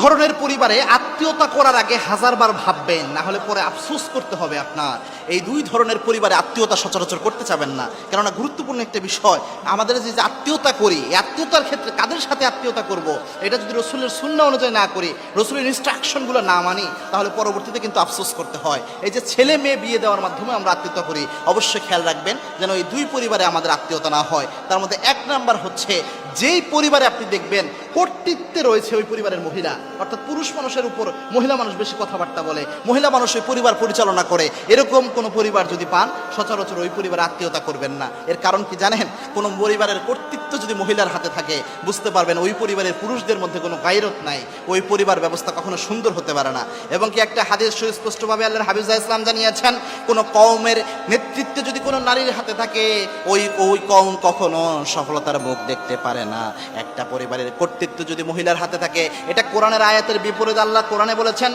ধরনের পরিবারে আত্মীয়তা করার আগে হাজারবার ভাববেন, না হলে পরে আফসোস করতে হবে আপনার। এই দুই ধরনের পরিবারে আত্মীয়তা সচরাচর করতে চাবেন না। কেননা গুরুত্বপূর্ণ একটা বিষয়, আমাদের যে আত্মীয়তা করি, এই আত্মীয়তার ক্ষেত্রে কাদের সাথে আত্মীয়তা করব? এটা যদি রসুলের শূন্য অনুযায়ী না করি, রসুলের ইনস্ট্রাকশনগুলো না মানি, তাহলে পরবর্তীতে কিন্তু আফসোস করতে হয়। এই যে ছেলে মেয়ে বিয়ে দেওয়ার মাধ্যমে আমরা আত্মীয়তা করি, অবশ্যই খেয়াল রাখবেন যেন এই দুই পরিবারে আমাদের আত্মীয়তা না হয়। তার মধ্যে এক নাম্বার হচ্ছে, যেই পরিবারে আপনি দেখবেন কর্তৃত্বে রয়েছে ওই পরিবারের মহিলা অর্থাৎ পুরুষ মানুষের উপর মহিলা মানুষ বেশি কথাবার্তা বলে, মহিলা মানুষ ওই পরিবার পরিচালনা করে। এরকম কোনো পরিবার যদি পান, সচরাচর ওই পরিবার আত্মীয়তা করবেন না। এর কারণ কি জানেন? কোনো পরিবারের কর্তৃত্ব যদি মহিলার হাতে থাকে, বুঝতে পারবেন ওই পরিবারের পুরুষদের মধ্যে কোনো গাইরত নাই। ওই পরিবার ব্যবস্থা কখনো সুন্দর হতে পারে না। এবং কি একটা হাদিস সুস্পষ্টভাবে আল্লাহর হাবিজা ইসলাম জানিয়েছেন, কোনো কওমের নেতৃত্বে যদি কোনো নারীর হাতে থাকে, ওই ওই কওম কখনো সফলতার মুখ দেখতে পারে না। একটা পরিবারের কর্তৃত্ব যদি মহিলার হাতে থাকে, এটা কোরআনের আয়াতের বিপরীত আল্লাহ কোরআনে বলেছেন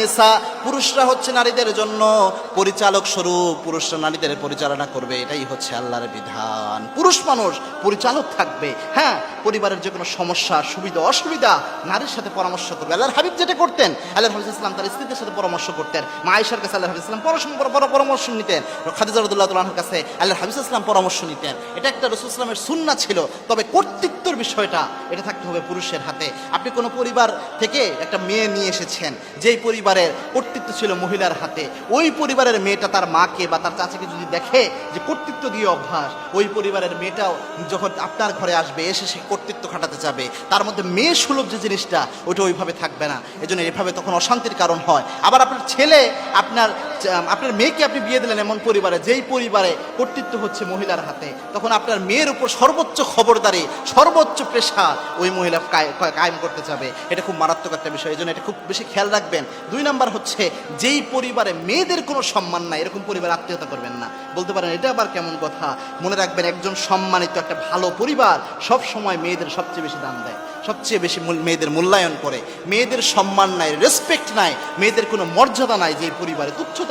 নিসা। পুরুষরা হচ্ছে নারীদের জন্য পরিচালক স্বরূপ, পুরুষরা নারীদের পরিচালনা করবে, এটাই হচ্ছে আল্লাহর বিধান। পুরুষ মানুষ পরিচালক থাকবে হ্যাঁ পরিবারের যে কোনো সমস্যা, সুবিধা, অসুবিধা, নারীর সাথে পরামর্শ করবে। আল্লাহর হাবিব যেটা করতেন, আল্লাহর হাবিব ইসলাম তার স্ত্রীদের সাথে পরামর্শ করতেন মা আয়েশার কাছে আল্লাহর হাবিব ইসলাম পরামর্শ পরামর্শ নিতেন। খাদিজা রদুল্লাহ তালাহর কাছে আল্লাহ হাবিব ইসলাম পরামর্শ নিতেন। এটা একটা রসুল ইসলামের সুন্না ছিল, তবে কর্তৃত্বর বিষয়টা, এটা থাকতে হবে পুরুষের হাতে। আপনি কোনো পরিবার থেকে একটা মেয়ে নিয়ে এসেছেন, যেই পরিবারের কর্তৃত্ব ছিল মহিলার হাতে। ওই পরিবারের মেয়েটা তার মাকে বা তার চাচাকে যদি দেখে যে কর্তৃত্ব দিয়ে অভ্যাস, ওই পরিবারের মেয়েটাও যখন আপনার ঘরে আসবে, এসে সে কর্তৃত্ব খাটাতে যাবে। তার মধ্যে মেয়ে সুলভ যে জিনিসটা, ওইটা ওইভাবে থাকবে না। এজন্য এভাবে তখন অশান্তির কারণ হয়। আবার আপনার ছেলে আপনার আপনার মেয়েকে আপনি বিয়ে দিলেন এমন পরিবারে, যেই পরিবারে কর্তৃত্ব হচ্ছে মহিলার হাতে, তখন আপনার মেয়ের উপর সর্বোচ্চ খবরদারি, সর্বোচ্চ পেশা ওই মহিলা কায়- কায়- কায়েম করতে যাবে। এটা খুব মারাত্মক একটা বিষয় এই জন্য এটা খুব বেশি খেয়াল রাখবেন। দুই নাম্বার হচ্ছে, যেই পরিবারে মেয়েদের কোনো সম্মান নাই, এরকম পরিবার আত্মীয়তা করবেন না। বলতে পারেন, এটা আবার কেমন কথা? মনে রাখবেন, একজন সম্মানিত একটা ভালো পরিবার সব সময় মেয়েদের সবচেয়ে বেশি দাম দেয়, সবচেয়ে বেশি মেয়েদের মূল্যায়ন করে। মেয়েদের সম্মান নাই রেসপেক্ট নাই, মেয়েদের কোনো মর্যাদা নাই যে পরিবারে তুচ্ছতা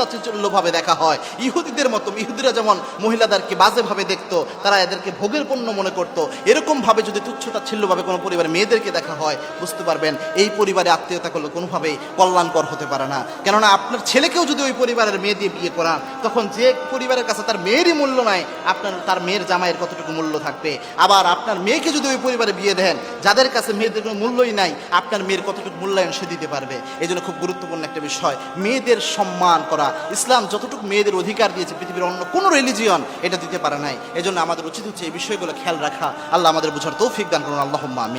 ভাবে দেখা হয়। ইহুদিদের মতো ইহুদিরা যেমন মহিলাদেরকে বাজেভাবে দেখতো, তারা এদেরকে ভোগের পণ্য মনে করতো এরকম ভাবে যদি তুচ্ছতা ছিল্লভাবে কোনো পরিবারে মেয়েদেরকে দেখা হয়, বুঝতে পারবেন এই পরিবারে আত্মীয়তা করলে কোনোভাবেই কল্যাণকর হতে পারে না। কেননা আপনার ছেলেকেও যদি ওই পরিবারের মেয়ে দিয়ে বিয়ে করান, তখন যে পরিবারের কাছে তার মেয়েরই মূল্য নাই, আপনার তার মেয়ের জামাইয়ের কতটুকু মূল্য থাকবে? আবার আপনার মেয়েকে যদি ওই পরিবারে বিয়ে দেন, যাদের কাছে মেয়েদের কোনো মূল্যই নাই, আপনার মেয়ের কতটুকু মূল্যায়ন সে দিতে পারবে? এই জন্য খুব গুরুত্বপূর্ণ একটা বিষয়, মেয়েদের সম্মান করা। ইসলাম যতটুকু মেয়েদের অধিকার দিয়েছে, পৃথিবীর অন্য কোনো রিলিজিয়ন এটা দিতে পারে নাই। এজন্য জন্য আমাদের উচিত হচ্ছে এই বিষয়গুলো খেয়াল রাখা। আল্লাহ আমাদের বোঝার তৌফিক দান করুন। আল্লাহ আমি